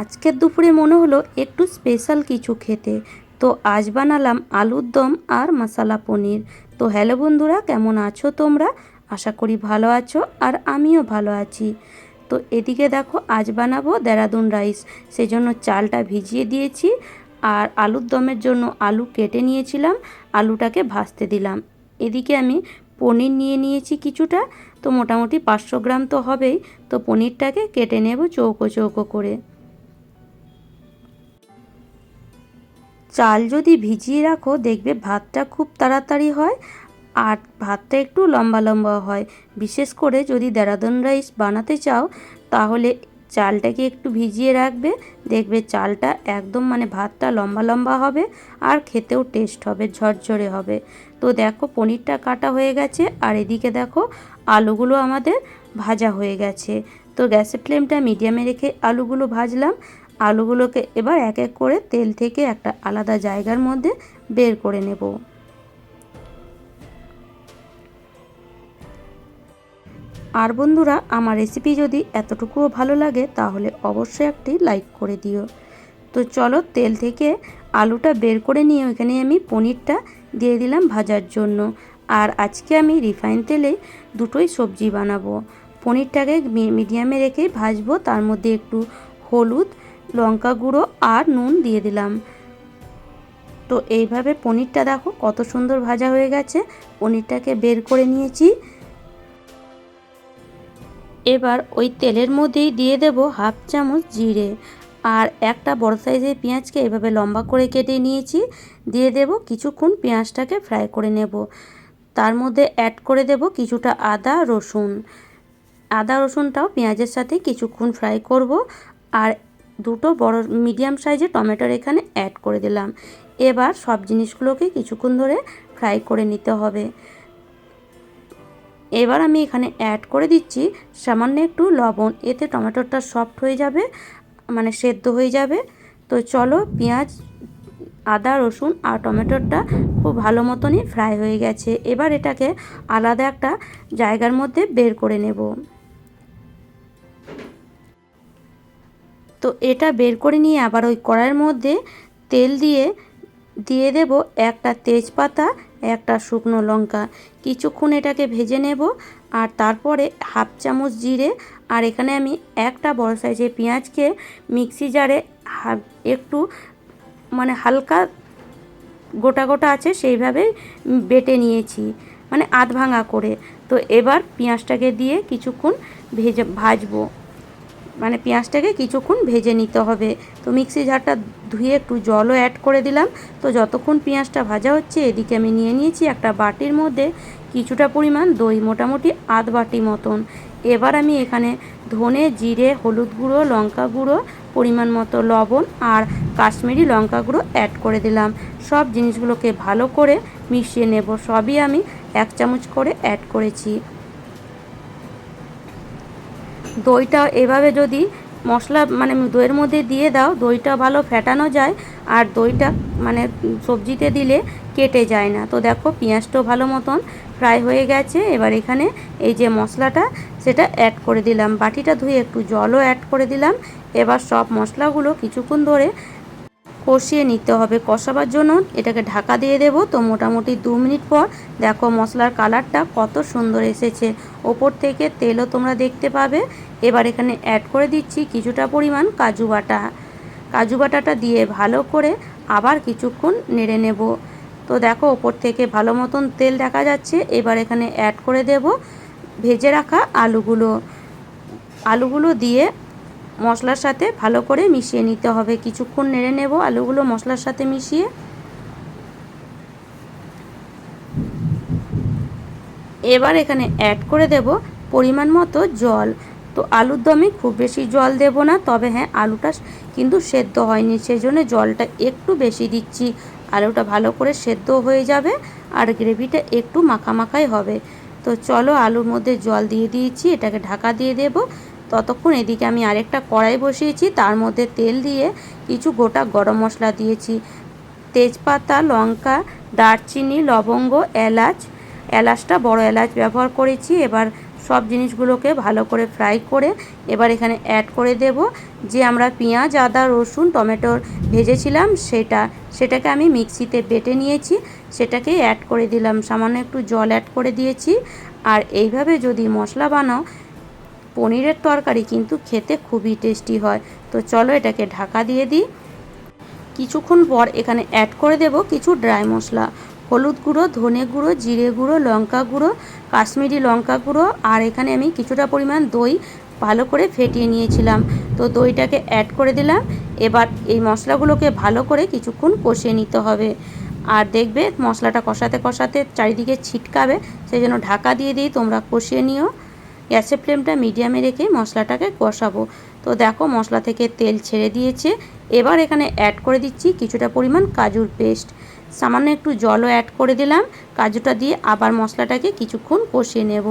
আজকের দুপুরে মনে হলো একটু স্পেশাল কিছু খেতে। তো আজ বানালাম আলুর দম আর মশালা পনির। তো হ্যালো বন্ধুরা, কেমন আছো তোমরা? আশা করি ভালো আছো আর আমিও ভালো আছি। তো এদিকে দেখো আজ বানাবো দেরাদুন রাইস। সেজন্য চালটা ভিজিয়ে দিয়েছি আর আলুর দমের জন্য আলু কেটে নিয়েছিলাম, আলুটাকে ভাজতে দিলাম। এদিকে আমি পনির নিয়ে নিয়েছি কিছুটা, তো মোটামুটি পাঁচশো গ্রাম তো হবেই। তো পনিরটাকে কেটে নেব চৌকো চৌকো করে। চাল যদি ভিজিয়ে রাখো, দেখবে ভাতটা খুব তাড়াতাড়ি হয় আর ভাতটা একটু লম্বা লম্বা হয়। বিশেষ করে যদি দেরাদুন রাইস বানাতে চাও, তাহলে চালটাকে একটু ভিজিয়ে রাখবে। দেখবে চালটা একদম মানে ভাতটা লম্বা লম্বা হবে আর খেতেও টেস্ট হবে, ঝরঝরে হবে। তো দেখো পনিরটা কাটা হয়ে গেছে আর এদিকে দেখো আলুগুলো আমাদের ভাজা হয়ে গেছে। তো গ্যাসের ফ্লেমটা মিডিয়ামে রেখে আলুগুলো ভাজলাম। আলুগুলোকে এবার এক এক করে তেল থেকে একটা আলাদা জায়গার মধ্যে বের করে নেব। আর বন্ধুরা, আমার রেসিপি যদি এতটুকুও ভালো লাগে, তাহলে অবশ্যই একটি লাইক করে দিও। তো চলো, তেল থেকে আলুটা বের করে নিয়ে ওইখানে আমি পনিরটা দিয়ে দিলাম ভাজার জন্য। আর আজকে আমি রিফাইন তেলে দুটোই সবজি বানাবো। পনিরটাকে মিডিয়ামে রেখে ভাজবো, তার মধ্যে একটু হলুদ লঙ্কা গুঁড়ো আর নুন দিয়ে দিলাম। তো এইভাবে পনিরটা দেখো কত সুন্দর ভাজা হয়ে গেছে। পনিরটাকে বের করে নিয়েছি। এবার ওই তেলের মধ্যেই দিয়ে দেব হাফ চামচ জিরে। আর একটা বড় সাইজের পেঁয়াজকে এভাবে লম্বা করে কেটে নিয়েছি। দিয়ে দেব কিছুক্ষণ পেঁয়াজটাকে ফ্রাই করে নেব। তার মধ্যে অ্যাড করে দেব কিছুটা আদা, রসুন। আদা, রসুনটাও পেঁয়াজের সাথে কিছুক্ষণ ফ্রাই করব। আর দুটো বড় মিডিয়াম সাইজের টমেটোর এখানে অ্যাড করে দিলাম। এবার সব জিনিসগুলোকে কিছুক্ষণ ধরে ফ্রাই করে নিতে হবে। এবার আমি এখানে অ্যাড করে দিচ্ছি সামান্য একটু লবণ। এতে টমেটোটা সফট হয়ে যাবে মানে সেদ্ধ হয়ে যাবে। তো চলো পেঁয়াজ, আদা, রসুন আর টমেটোটা খুব ভালো মতনই ফ্রাই হয়ে গেছে। এবার এটাকে আলাদা একটা জায়গার মধ্যে বের করে নেব। তো এটা বের করে নিয়ে আবার ওই কড়াইয়ের মধ্যে তেল দিয়ে দিয়ে দেব একটা তেজপাতা, একটা শুকনো লঙ্কা। কিছুক্ষণ এটাকে ভেজে নেব আর তারপরে হাফ চামচ জিরে আর এখানে আমি একটা বড় সাইজের পেঁয়াজকে মিক্সি জারে একটু মানে হালকা গোটা গোটা আছে সেইভাবে বেটে নিয়েছি মানে আধ ভাঙা করে। তো এবার পেঁয়াজটাকে দিয়ে কিছুক্ষণ ভেজে, ভাজবো। মানে পেঁয়াজটাকে কিছুক্ষণ ভেজে নিতে হবে। তো মিক্সি ঝাড়টা ধুয়ে একটু জলও অ্যাড করে দিলাম। তো যতক্ষণ পেঁয়াজটা ভাজা হচ্ছে, এদিকে আমি নিয়ে নিয়েছি একটা বাটির মধ্যে কিছুটা পরিমাণ দই, মোটামুটি আধ বাটি মতন। এবার আমি এখানে ধনে, জিরে, হলুদ গুঁড়ো, লঙ্কা গুঁড়ো, পরিমাণ মতো লবণ আর কাশ্মীরি লঙ্কা গুঁড়ো অ্যাড করে দিলাম। সব জিনিসগুলোকে ভালো করে মিশিয়ে নেব। সবই আমি এক চামচ করে অ্যাড করেছি। দইটা এভাবে যদি মশলা মানে দইয়ের মধ্যে দিয়ে দাও, দইটা ভালো ফেটানো যায় আর দইটা মানে সবজিতে দিলে কেটে যায় না। তো দেখো পেঁয়াজটাও ভালো মতন ফ্রাই হয়ে গেছে। এবার এখানে এই যে মশলাটা, সেটা অ্যাড করে দিলাম। বাটিটা ধুয়ে একটু জলও অ্যাড করে দিলাম। এবার সব মশলাগুলো কিছুক্ষণ ধরে কষিয়ে নিতে হবে। কষাবার জন্য এটাকে ঢাকা দিয়ে দেব। তো মোটামুটি দু মিনিট পর দেখো মশলার কালারটা কত সুন্দর এসেছে। ওপর থেকে তেলও তোমরা দেখতে পাবে। এবার এখানে অ্যাড করে দিচ্ছি কিছুটা পরিমাণ কাজু বাটা। কাজু বাটাটা দিয়ে ভালো করে আবার কিছুক্ষণ নেড়ে নেব। তো দেখো ওপর থেকে ভালো মতন তেল দেখা যাচ্ছে। এবার এখানে অ্যাড করে দেব ভেজে রাখা আলুগুলো। আলুগুলো দিয়ে মশলার সাথে ভালো করে মিশিয়ে নিতে হবে। কিছুক্ষণ নেড়ে নেব আলুগুলো মশলার সাথে মিশিয়ে। এবার এখানে অ্যাড করে দেব পরিমাণ মতো জল। তো আলুর দমে খুব বেশি জল দেব না, তবে হ্যাঁ আলুটা কিন্তু সেদ্ধ হয়নি সেই জন্য জলটা একটু বেশি দিচ্ছি। আলুটা ভালো করে সেদ্ধ হয়ে যাবে আর গ্রেভিটা একটু মাখা মাখাই হবে। তো চলো আলুর মধ্যে জল দিয়ে দিয়েছি, এটাকে ঢাকা দিয়ে দেব। ততক্ষণ এদিকে আমি আরেকটা কড়াই বসিয়েছি, তার মধ্যে তেল দিয়ে কিছু গোটা গরম মশলা দিয়েছি। তেজপাতা, লঙ্কা, দারচিনি, লবঙ্গ, এলাচ, এলাচটা বড় এলাচ ব্যবহার করেছি। এবার সব জিনিসগুলোকে ভালো করে ফ্রাই করে এবার এখানে অ্যাড করে দেব। যে আমরা পেঁয়াজ, আদা, রসুন, টমেটোর ভেজেছিলাম, সেটা, সেটাকে আমি মিক্সিতে বেটে নিয়েছি, সেটাকে অ্যাড করে দিলাম। সামান্য একটু জল অ্যাড করে দিয়েছি। আর এইভাবে যদি মশলা বানাও পনিরের তরকারি কিন্তু খেতে খুবই টেস্টি হয়। তো চলো এটাকে ঢাকা দিয়ে দিই। কিছুক্ষণ পর এখানে অ্যাড করে দেব কিছু ড্রাই মশলা। হলুদ গুঁড়ো, ধনে গুঁড়ো, জিরে গুঁড়ো, লঙ্কা গুঁড়ো, কাশ্মীরি লঙ্কা গুঁড়ো আর এখানে আমি কিছুটা পরিমাণ দই ভালো করে ফেটিয়ে নিয়েছিলাম। তো দইটাকে অ্যাড করে দিলাম। এবার এই মশলাগুলোকে ভালো করে কিছুক্ষণ কষিয়ে নিতে হবে। আর দেখবে মশলাটা কষাতে কষাতে চারিদিকে ছিটকাবে, সেই জন্য ঢাকা দিয়ে দিই, তোমরা কষিয়ে নিও। গ্যাসের ফ্লেমটা মিডিয়ামে রেখে মশলাটাকে কষাবো। তো দেখো মশলা থেকে তেল ছেড়ে দিয়েছে। এবার এখানে অ্যাড করে দিচ্ছি কিছুটা পরিমাণ কাজুর পেস্ট। সামান্য একটু জলও অ্যাড করে দিলাম। কাজুটা দিয়ে আবার মশলাটাকে কিছুক্ষণ কষিয়ে নেব।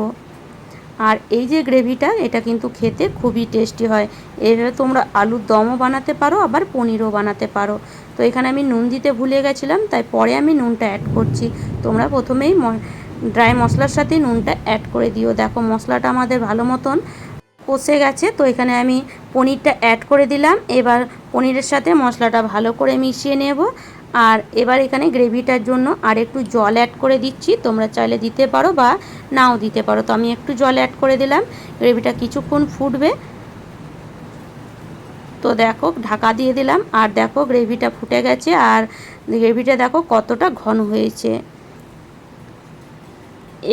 আর এই যে গ্রেভিটা, এটা কিন্তু খেতে খুবই টেস্টি হয়। এইভাবে তোমরা আলুর দমও বানাতে পারো, আবার পনিরও বানাতে পারো। তো এখানে আমি নুন দিতে ভুলে গেছিলাম, তাই পরে আমি নুনটা অ্যাড করছি। তোমরা প্রথমেই ড্রাই মশলার সাথে নুনটা অ্যাড করে দিও। দেখো মশলাটা আমাদের ভালো মতন কষে গেছে, তো এখানে আমি পনিরটা অ্যাড করে দিলাম। এবার পনিরের সাথে মশলাটা ভালো করে মিশিয়ে নেব। আর এবার এখানে গ্রেভিটার জন্য আর একটু জল অ্যাড করে দিচ্ছি। তোমরা চাইলে দিতে পারো বা নাও দিতে পারো। তো আমি একটু জল অ্যাড করে দিলাম। গ্রেভিটা কিছুক্ষণ ফুটবে। তো দেখো ঢাকা দিয়ে দিলাম। আর দেখো গ্রেভিটা ফুটে গেছে। আর গ্রেভিটা দেখো কতটা ঘন হয়েছে।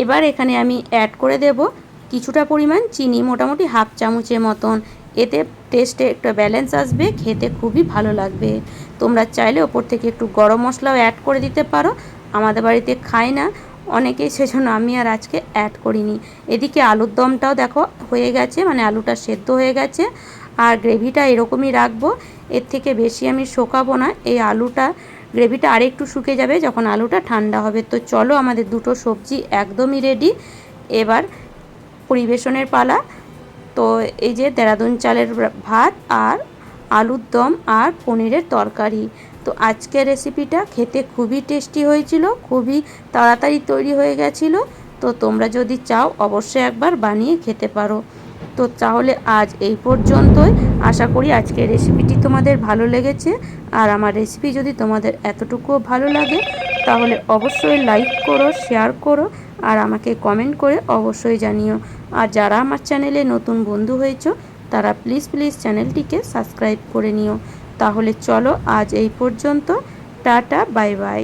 এবার এখানে আমি অ্যাড করে দেব কিছুটা পরিমাণ চিনি, মোটামুটি হাফ চামচের মতন। এতে টেস্টে একটা ব্যালেন্স আসবে, খেতে খুবই ভালো লাগবে। তোমরা চাইলে ওপর থেকে একটু গরম মশলাও অ্যাড করে দিতে পারো, আমাদের বাড়িতে খায় না। অনেকেই সেজন্য আমি আর আজকে অ্যাড করিনি। এদিকে আলুর দমটাও দেখো হয়ে গেছে মানে আলুটা সেদ্ধ হয়ে গেছে, আর গ্রেভিটা এরকমই রাখব। এর থেকে বেশি আমি শোকাবো না, এই আলুটা গ্রেভিটা আরেকটু শুকে যাবে, যখন আলুটা ঠান্ডা হবে। তো চলো আমাদের দুটো সবজি একদমই রেডি এবার পরিবেশনের পালা। তো এই যে দেরাদুন চালের ভাত আর আলুর দম আর পনিরের তরকারি। তো আজকের রেসিপিটা খেতে খুবই টেস্টি হয়েছিল, খুবই তাড়াতাড়ি তৈরি হয়ে গেছিল। তো তোমরা যদি চাও, অবশ্যই একবার বানিয়ে খেতে পারো। তো তাহলে আজ এই পর্যন্তই। আশা করি আজকের রেসিপিটি তোমাদের ভালো লেগেছে। আর আমার রেসিপি যদি তোমাদের এতটুকুও ভালো লাগে, তাহলে অবশ্যই লাইক করো শেয়ার করো, আর আমাকে কমেন্ট করে অবশ্যই জানিও। আর যারা আমার চ্যানেলে নতুন বন্ধু হয়েছ, তারা প্লিজ প্লিজ চ্যানেলটিকে সাবস্ক্রাইব করে নিও। তাহলে চলো আজ এই পর্যন্ত। Tata bye bye